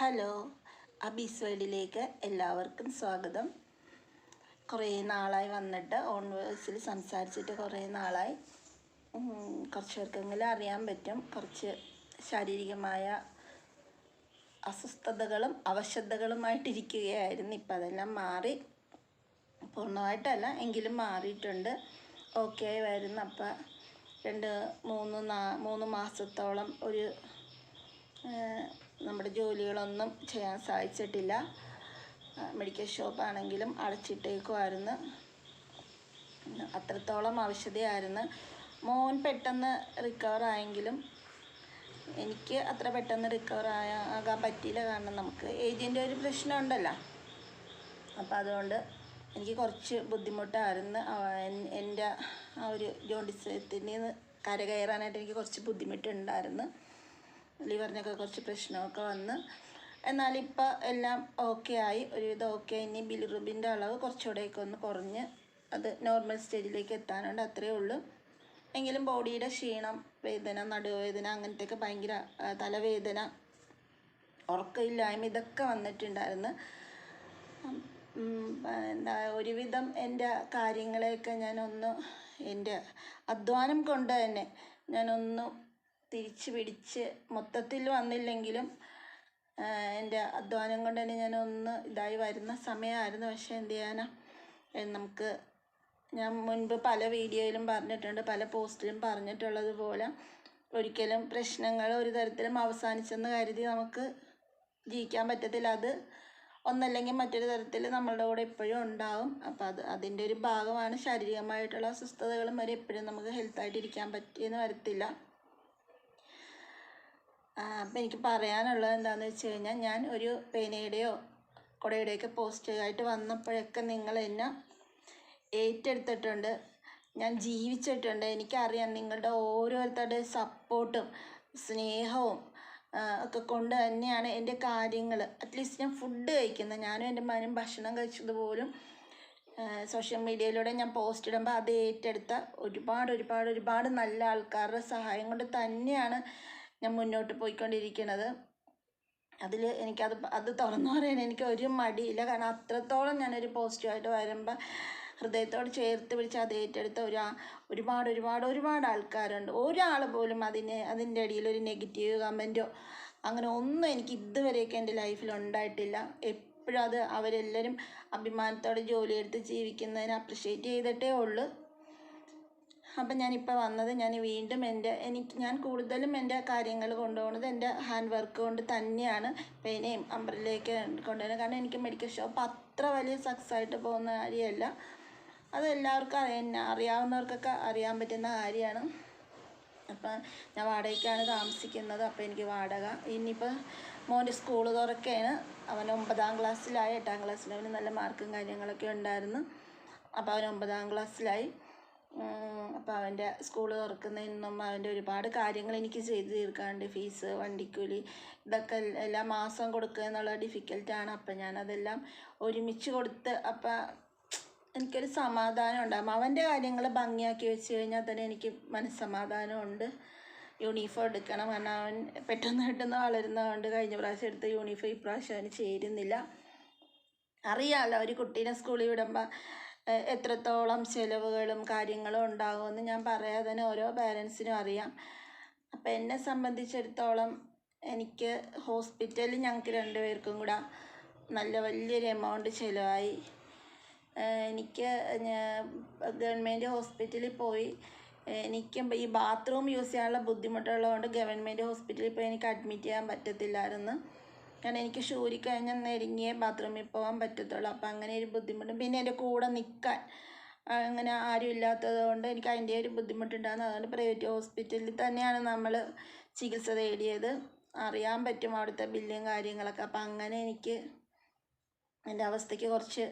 Hello അബീസ് എല്ലാവർക്കും സ്വാഗതം. കുറേ നാളായി വന്നിട്ട് ഓൺ വോയിസിൽ സംസാരിച്ചിട്ട് കുറേ നാളായി. കുറച്ച് പേർക്കെങ്കിലും അറിയാൻ പറ്റും. കുറച്ച് ശാരീരികമായ അസ്വസ്ഥതകളും അവശതകളുമായിട്ടിരിക്കുകയായിരുന്നു. ഇപ്പം അതെല്ലാം മാറി. പൂർണമായിട്ടല്ല എങ്കിലും മാറിയിട്ടുണ്ട്. ഓക്കെ ആയിരുന്നു അപ്പം രണ്ട് മൂന്ന് നാ മൂന്ന് മാസത്തോളം ഒരു നമ്മുടെ ജോലികളൊന്നും ചെയ്യാൻ സാധിച്ചിട്ടില്ല. മെഡിക്കൽ ഷോപ്പാണെങ്കിലും അടച്ചിട്ടേക്കുമായിരുന്നു അത്രത്തോളം ആവശ്യതയായിരുന്നു മോൻ പെട്ടെന്ന് റിക്കവർ ആയെങ്കിലും എനിക്ക് അത്ര പെട്ടെന്ന് റിക്കവർ ആകാൻ പറ്റിയില്ല കാരണം നമുക്ക് ഏജിന്റെ ഒരു പ്രശ്നം ഉണ്ടല്ലോ അപ്പം അതുകൊണ്ട് എനിക്ക് കുറച്ച് ബുദ്ധിമുട്ടായിരുന്നു. എന്റെ ആ ഒരു ജോണ്ടിസത്തിൽ നിന്ന് കരകയറാനായിട്ട് എനിക്ക് കുറച്ച് ബുദ്ധിമുട്ടുണ്ടായിരുന്നു. ലിവറിനൊക്കെ കുറച്ച് പ്രശ്നമൊക്കെ വന്ന്. എന്നാലിപ്പോൾ എല്ലാം ഓക്കെ ആയി. ഒരുവിധം ഓക്കെ ഇനി ബിലിറുബിന്റെ അളവ് കുറച്ചുകൂടെയൊക്കെ ഒന്ന് കുറഞ്ഞ് അത് നോർമൽ സ്റ്റേജിലേക്ക് എത്താനുണ്ട്. അത്രയേ ഉള്ളൂ. എങ്കിലും ബോഡിയുടെ ക്ഷീണം വേദന നടുവേദന അങ്ങനത്തെയൊക്കെ ഭയങ്കര തലവേദന ഉറക്കമില്ലായ്മ ഇതൊക്കെ വന്നിട്ടുണ്ടായിരുന്നു. എന്താ ഒരുവിധം എന്റെ കാര്യങ്ങളെയൊക്കെ ഞാനൊന്ന് എന്റെ അധ്വാനം കൊണ്ട് തന്നെ ഞാനൊന്ന് തിരിച്ച് പിടിച്ച് മൊത്തത്തിൽ വന്നില്ലെങ്കിലും എന്റെ അധ്വാനം കൊണ്ട് തന്നെ ഞാൻ ഒന്ന് ഇതായി വരുന്ന സമയമായിരുന്നു. പക്ഷേ എന്ത് ചെയ്യാനാ? നമുക്ക് ഞാൻ മുൻപ് പല വീഡിയോയിലും പറഞ്ഞിട്ടുണ്ട് പല പോസ്റ്റിലും പറഞ്ഞിട്ടുള്ളതുപോലെ ഒരിക്കലും പ്രശ്നങ്ങൾ ഒരു തരത്തിലും അവസാനിച്ചെന്ന് കരുതി നമുക്ക് ജീവിക്കാൻ പറ്റത്തില്ല. അത് ഒന്നല്ലെങ്കിൽ മറ്റൊരു തരത്തിൽ നമ്മളുടെ കൂടെ എപ്പോഴും ഉണ്ടാവും. അപ്പോൾ അത് അതിന്റെ ഒരു ഭാഗമാണ് ശാരീരികമായിട്ടുള്ള അസ്വസ്ഥതകളും വരെ എപ്പോഴും നമുക്ക് ഹെൽത്തായിട്ട് ഇരിക്കാൻ പറ്റിയെന്ന് വരത്തില്ല. അപ്പം എനിക്ക് പറയാനുള്ളത് എന്താണെന്ന് വെച്ച് കഴിഞ്ഞാൽ ഞാൻ ഒരു പേനയുടെയോ കുടയുടെയൊക്കെ പോസ്റ്റ് വന്നപ്പോഴൊക്കെ നിങ്ങൾ എന്നെ ഏറ്റെടുത്തിട്ടുണ്ട്. ഞാൻ ജീവിച്ചിട്ടുണ്ട്. എനിക്കറിയാം നിങ്ങളുടെ ഓരോരുത്തരുടെ സപ്പോർട്ടും സ്നേഹവും ഒക്കെ കൊണ്ട് തന്നെയാണ് എന്റെ കാര്യങ്ങൾ അറ്റ്ലീസ്റ്റ് ഞാൻ ഫുഡ് കഴിക്കുന്നത് ഞാനും എന്റെ മകനും ഭക്ഷണം കഴിച്ചതുപോലും സോഷ്യൽ മീഡിയയിലൂടെ ഞാൻ പോസ്റ്റ് ഇടുമ്പോൾ അത് ഏറ്റെടുത്ത ഒരുപാട് ഒരുപാട് ഒരുപാട് നല്ല ആൾക്കാരുടെ സഹായം കൊണ്ട് തന്നെയാണ് ഞാൻ മുന്നോട്ട് പോയിക്കൊണ്ടിരിക്കുന്നത് അതിൽ എനിക്കത് അത് തുറന്നു പറയാൻ എനിക്ക് ഒരു മടിയില്ല. കാരണം അത്രത്തോളം ഞാനൊരു പോസിറ്റീവായിട്ട് വരുമ്പോൾ ഹൃദയത്തോട് ചേർത്ത് പിടിച്ച് അത് ഏറ്റെടുത്ത ഒരു ഒരുപാട് ഒരുപാട് ഒരുപാട് ആൾക്കാരുണ്ട്. ഒരാൾ പോലും അതിനെ അതിന്റെ ഇടയിൽ ഒരു നെഗറ്റീവ് കമന്റോ അങ്ങനെ ഒന്നും എനിക്ക് ഇതുവരെയൊക്കെ എന്റെ ലൈഫിൽ ഉണ്ടായിട്ടില്ല. എപ്പോഴും അത് അവരെല്ലാവരും അഭിമാനത്തോടെ ജോലിയെടുത്ത് ജീവിക്കുന്നതിന് അപ്രിഷ്യേറ്റ് ചെയ്തിട്ടേ ഉള്ളൂ. അപ്പം ഞാനിപ്പോൾ വന്നത് ഞാൻ വീണ്ടും എന്റെ എനിക്ക് ഞാൻ കൂടുതലും എന്റെ കാര്യങ്ങൾ കൊണ്ടുപോകുന്നത് എന്റെ ഹാൻഡ് വർക്ക് കൊണ്ട് തന്നെയാണ് പേനയും അമ്പ്രലയൊക്കെ കൊണ്ടുപോകുന്നത് കാരണം എനിക്ക് മെഡിക്കൽ ഷോപ്പ് അത്ര വലിയ സക്സസ് ആയിട്ട് പോകുന്ന കാര്യമല്ല. അത് എല്ലാവർക്കും അറിയാൻ അറിയാവുന്നവർക്കൊക്കെ അറിയാൻ പറ്റുന്ന കാര്യമാണ്. അപ്പം ഞാൻ വാടകയ്ക്കാണ് താമസിക്കുന്നത്. അപ്പോൾ എനിക്ക് വാടക. ഇനിയിപ്പോൾ മോന്റെ സ്കൂൾ തുറക്കുകയാണ് അവൻ ഒമ്പതാം ക്ലാസ്സിലായി എട്ടാം ക്ലാസ്സിൽ അവന് നല്ല മാർക്കും കാര്യങ്ങളൊക്കെ ഉണ്ടായിരുന്നു. അപ്പോൾ അവൻ ഒമ്പതാം ക്ലാസ്സിലായി അപ്പോൾ അവന്റെ സ്കൂൾ തുറക്കുന്നതിനും അവന്റെ ഒരുപാട് കാര്യങ്ങൾ എനിക്ക് ചെയ്ത് തീർക്കാനുണ്ട്. ഫീസ് വണ്ടിക്കൂലി ഇതൊക്കെ എല്ലാ മാസം കൊടുക്കുക എന്നുള്ള ഡിഫിക്കൽട്ടാണ് അപ്പം ഞാനതെല്ലാം ഒരുമിച്ച് കൊടുത്ത് അപ്പം എനിക്കൊരു സമാധാനം ഉണ്ടാകും അവന്റെ കാര്യങ്ങൾ ഭംഗിയാക്കി വെച്ച് കഴിഞ്ഞാൽ തന്നെ എനിക്ക് മനസ്സമാധാനമുണ്ട്. യൂണിഫോം എടുക്കണം. കാരണം അവൻ പെട്ടെന്ന് പെട്ടെന്ന് വളരുന്നതുകൊണ്ട് കഴിഞ്ഞ പ്രാവശ്യം എടുത്ത യൂണിഫോം ഇപ്രാവശ്യം അവന് ചേരുന്നില്ല. അറിയാമല്ലോ ഒരു കുട്ടീനെ സ്കൂളിൽ വിടുമ്പോൾ എത്രത്തോളം ചിലവുകളും കാര്യങ്ങളും ഉണ്ടാകുമെന്ന് ഞാൻ പറയാതെ തന്നെ ഓരോ പാരൻസിനും അറിയാം. അപ്പം എന്നെ സംബന്ധിച്ചിടത്തോളം എനിക്ക് ഹോസ്പിറ്റലിൽ ഞങ്ങൾക്ക് രണ്ടുപേർക്കും കൂടെ നല്ല വലിയൊരു എമൗണ്ട് ചിലവായി. എനിക്ക് ഗവൺമെന്റ് ഹോസ്പിറ്റലിൽ പോയി. എനിക്ക് ഈ ബാത്റൂം യൂസ് ചെയ്യാനുള്ള ബുദ്ധിമുട്ടുള്ളതുകൊണ്ട് ഗവൺമെന്റ് ഹോസ്പിറ്റലിൽ പോയി എനിക്ക് അഡ്മിറ്റ് ചെയ്യാൻ പറ്റത്തില്ലായിരുന്നു. കാരണം എനിക്ക് ഷൂരി കഴിഞ്ഞാൽ നെരുങ്ങിയേ ബാത്റൂമിൽ പോകാൻ പറ്റത്തുള്ളൂ. അപ്പം അങ്ങനെ ഒരു ബുദ്ധിമുട്ട്. പിന്നെ എന്റെ കൂടെ നിൽക്കാൻ അങ്ങനെ ആരും ഇല്ലാത്തത് കൊണ്ട് എനിക്ക് അതിന്റെ ഒരു ബുദ്ധിമുട്ടുണ്ടായിരുന്നു. അതുകൊണ്ട് പ്രൈവറ്റ് ഹോസ്പിറ്റലിൽ തന്നെയാണ് നമ്മൾ ചികിത്സ തേടിയത്. അറിയാൻ പറ്റും അവിടുത്തെ ബില്ലും കാര്യങ്ങളൊക്കെ. അപ്പം അങ്ങനെ എനിക്ക് എന്റെ അവസ്ഥയ്ക്ക് കുറച്ച്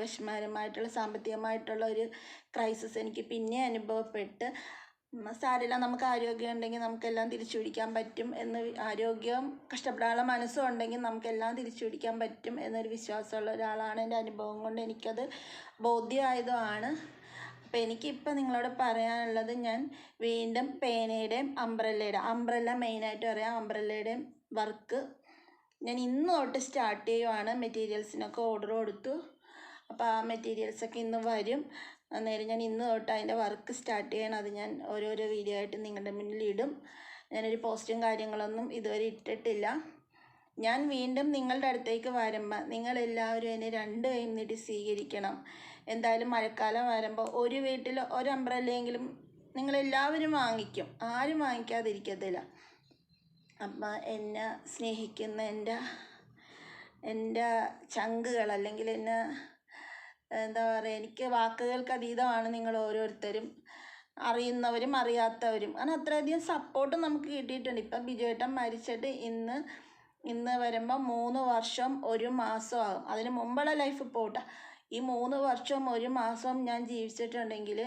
വിഷമകരമായിട്ടുള്ള സാമ്പത്തികമായിട്ടുള്ള ഒരു ക്രൈസിസ് എനിക്ക് പിന്നെ അനുഭവപ്പെട്ട്. സാരമില്ല നമുക്ക് ആരോഗ്യം ഉണ്ടെങ്കിൽ നമുക്കെല്ലാം തിരിച്ചു പിടിക്കാൻ പറ്റും എന്ന് ആരോഗ്യം കഷ്ടപ്പെടാനുള്ള മനസ്സും ഉണ്ടെങ്കിൽ നമുക്കെല്ലാം തിരിച്ചു പിടിക്കാൻ പറ്റും എന്നൊരു വിശ്വാസമുള്ള ഒരാളാണ് എന്റെ അനുഭവം കൊണ്ട് എനിക്കത് ബോധ്യമായതുമാണ്. അപ്പോൾ എനിക്കിപ്പോൾ നിങ്ങളോട് പറയാനുള്ളത് ഞാൻ വീണ്ടും പേനയുടെയും അംബ്രല്ലയുടെ അംബ്രല്ല മെയിനായിട്ട് പറയാം അംബ്രല്ലയുടെയും വർക്ക് ഞാൻ ഇന്ന് തൊട്ട് സ്റ്റാർട്ട് ചെയ്യുവാണ് മെറ്റീരിയൽസിനൊക്കെ ഓർഡർ കൊടുത്തു. അപ്പോൾ ആ മെറ്റീരിയൽസൊക്കെ ഇന്ന് വരും. അന്നേരം ഞാൻ ഇന്ന് തൊട്ട് അതിന്റെ വർക്ക് സ്റ്റാർട്ട് ചെയ്യണം. അത് ഞാൻ ഓരോരോ വീഡിയോ ആയിട്ട് നിങ്ങളുടെ മുന്നിൽ ഇടും. ഞാനൊരു പോസ്റ്റും കാര്യങ്ങളൊന്നും ഇതുവരെ ഇട്ടിട്ടില്ല. ഞാൻ വീണ്ടും നിങ്ങളുടെ അടുത്തേക്ക് വരുമ്പോൾ നിങ്ങളെല്ലാവരും എന്നെ രണ്ട് കൈയും നീട്ടി സ്വീകരിക്കണം. എന്തായാലും മഴക്കാലം വരുമ്പോൾ ഒരു വീട്ടിൽ ഒരു അംബ്രല്ലയെങ്കിലും നിങ്ങളെല്ലാവരും വാങ്ങിക്കും. ആരും വാങ്ങിക്കാതിരിക്കത്തില്ല. അപ്പം എന്നെ സ്നേഹിക്കുന്ന എന്റെ എന്റെ ചങ്കുകൾ അല്ലെങ്കിൽ എന്നെ എന്താ പറയുക എനിക്ക് വാക്കുകൾക്ക് അതീതമാണ് നിങ്ങൾ ഓരോരുത്തരും അറിയുന്നവരും അറിയാത്തവരും. അങ്ങനെ അത്രയധികം സപ്പോർട്ട് നമുക്ക് കിട്ടിയിട്ടുണ്ട്. ഇപ്പം ബിജുവേട്ടൻ മരിച്ചിട്ട് ഇന്ന് ഇന്ന് വരുമ്പോൾ മൂന്ന് വർഷം ഒരു മാസം ആകും. അതിന് മുമ്പുള്ള ലൈഫ് പോട്ടെ ഈ മൂന്ന് വർഷവും ഒരു മാസവും ഞാൻ ജീവിച്ചിട്ടുണ്ടെങ്കിൽ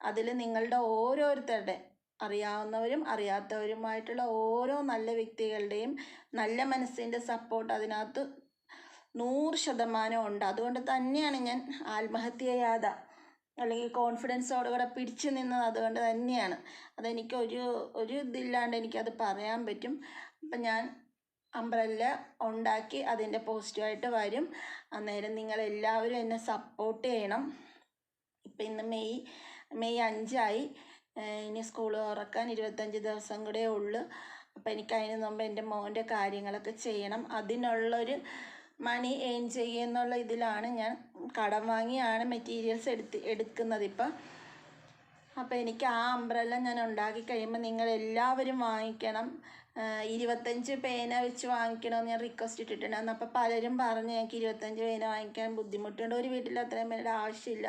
അതിൽ നിങ്ങളുടെ ഓരോരുത്തരുടെ അറിയാവുന്നവരും അറിയാത്തവരുമായിട്ടുള്ള ഓരോ നല്ല വ്യക്തികളുടെയും നല്ല മനസ്സിന്റെ സപ്പോർട്ട് അതിനകത്ത് നൂറ് ശതമാനം ഉണ്ട്. അതുകൊണ്ട് തന്നെയാണ് ഞാൻ ആത്മഹത്യ ചെയ്യാതെ അല്ലെങ്കിൽ കോൺഫിഡൻസോടുകൂടെ പിടിച്ചു നിന്നത് അതുകൊണ്ട് തന്നെയാണ്. അതെനിക്ക് ഒരു ഒരു ഇതില്ലാണ്ട് എനിക്കത് പറയാൻ പറ്റും. അപ്പം ഞാൻ അംബ്രല്ല ഉണ്ടാക്കി അതിന്റെ പോസിറ്റീവായിട്ട് വരും. അന്നേരം നിങ്ങളെല്ലാവരും എന്നെ സപ്പോർട്ട് ചെയ്യണം. ഇപ്പം ഇന്ന് മെയ് മെയ് അഞ്ചായി. ഇനി സ്കൂൾ തുറക്കാൻ ഇരുപത്തഞ്ച് ദിവസം കൂടെ ഉള്ളു. അപ്പം എനിക്ക് അതിന് മുമ്പ് എന്റെ മോന്റെ കാര്യങ്ങളൊക്കെ ചെയ്യണം. അതിനുള്ളൊരു മണി ഏൺ ചെയ്യുന്നുള്ള ഇതിലാണ് ഞാൻ കടം വാങ്ങിയാണ് മെറ്റീരിയൽസ് എടുത്ത് എടുക്കുന്നത് ഇപ്പം. അപ്പോൾ എനിക്ക് ആ അംബ്രല്ല ഞാൻ ഉണ്ടാക്കി കഴിയുമ്പോൾ നിങ്ങൾ എല്ലാവരും വാങ്ങിക്കണം ഇരുപത്തഞ്ച് പേന വെച്ച് വാങ്ങിക്കണമെന്ന് ഞാൻ റിക്വസ്റ്റ് ഇട്ടിട്ടുണ്ടായിരുന്നു അപ്പോൾ പലരും പറഞ്ഞു ഞങ്ങൾക്ക് ഇരുപത്തഞ്ച് പേന വാങ്ങിക്കാൻ ബുദ്ധിമുട്ടുണ്ട്. ഒരു വീട്ടിൽ അത്രയും പേരുടെ ആവശ്യമില്ല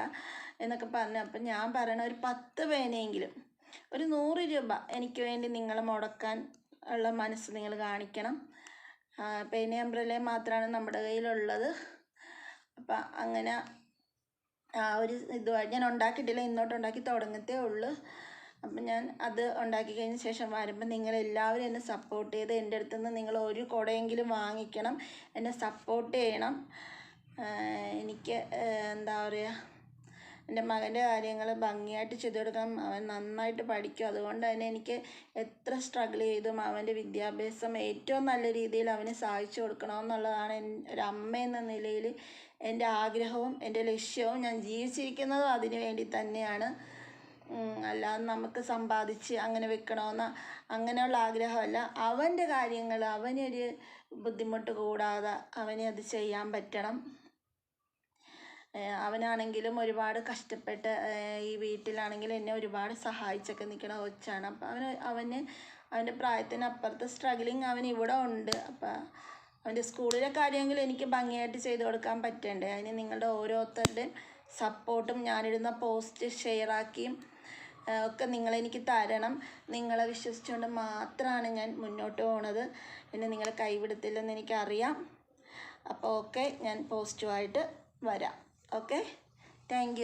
എന്നൊക്കെ പറഞ്ഞു. അപ്പം ഞാൻ പറയണ ഒരു പത്ത് പേനയെങ്കിലും ഒരു നൂറ് രൂപ എനിക്ക് വേണ്ടി നിങ്ങൾ മുടക്കാൻ ഉള്ള മനസ്സ് നിങ്ങൾ കാണിക്കണം. പേന അംബ്രല്ല മാത്രമാണ് നമ്മുടെ കയ്യിലുള്ളത്. അപ്പം അങ്ങനെ ആ ഒരു ഇതുമായിട്ട് ഞാൻ ഉണ്ടാക്കിയിട്ടില്ല. ഇന്നോട്ട് ഉണ്ടാക്കി തുടങ്ങത്തേ ഉള്ളൂ. അപ്പം ഞാൻ അത് ഉണ്ടാക്കി കഴിഞ്ഞ ശേഷം വരുമ്പോൾ നിങ്ങൾ എല്ലാവരും എന്നെ സപ്പോർട്ട് ചെയ്ത് എന്റെ അടുത്ത് നിന്ന് നിങ്ങൾ ഒരു കുടയെങ്കിലും വാങ്ങിക്കണം. എന്നെ സപ്പോർട്ട് ചെയ്യണം. എനിക്ക് എന്താ പറയുക എന്റെ മകന്റെ കാര്യങ്ങൾ ഭംഗിയായിട്ട് ചെയ്തു കൊടുക്കണം. അവൻ നന്നായിട്ട് പഠിക്കും. അതുകൊണ്ട് തന്നെ എനിക്ക് എത്ര സ്ട്രഗിൾ ചെയ്തും അവന്റെ വിദ്യാഭ്യാസം ഏറ്റവും നല്ല രീതിയിൽ അവന് സഹായിച്ചു കൊടുക്കണമെന്നുള്ളതാണ് ഒരു അമ്മ എന്ന നിലയിൽ എന്റെ ആഗ്രഹവും എന്റെ ലക്ഷ്യവും ഞാൻ ജീവിച്ചിരിക്കുന്നതും അതിനു വേണ്ടി തന്നെയാണ്. അല്ലാതെ നമുക്ക് സമ്പാദിച്ച് അങ്ങനെ വെക്കണമെന്ന അങ്ങനെയുള്ള ആഗ്രഹമല്ല. അവന്റെ കാര്യങ്ങൾ അവനൊരു ബുദ്ധിമുട്ട് കൂടാതെ അവനെ അത് ചെയ്യാൻ പറ്റണം. അവനാണെങ്കിലും ഒരുപാട് കഷ്ടപ്പെട്ട് ഈ വീട്ടിലാണെങ്കിലും എന്നെ ഒരുപാട് സഹായിച്ചൊക്കെ നിൽക്കണ കൊച്ചാണ്. അപ്പം അവന് അവന് അവന്റെ പ്രായത്തിനപ്പുറത്ത് സ്ട്രഗിളിങ് അവൻ ഇവിടെ ഉണ്ട്. അപ്പം അവന്റെ സ്കൂളിലെ കാര്യമെങ്കിൽ എനിക്ക് ഭംഗിയായിട്ട് ചെയ്തു കൊടുക്കാൻ പറ്റണ്ടേ? അതിന് നിങ്ങളുടെ ഓരോരുത്തരുടെയും സപ്പോർട്ടും ഞാനിടുന്ന പോസ്റ്റ് ഷെയറാക്കിയും ഒക്കെ നിങ്ങളെനിക്ക് തരണം. നിങ്ങളെ വിശ്വസിച്ചുകൊണ്ട് മാത്രമാണ് ഞാൻ മുന്നോട്ട് പോണത്. എന്നെ നിങ്ങൾ കൈവിടത്തില്ലെന്ന് എനിക്കറിയാം. അപ്പോൾ ഓക്കെ ഞാൻ പോസിറ്റീവായിട്ട് വരാം. Okay thank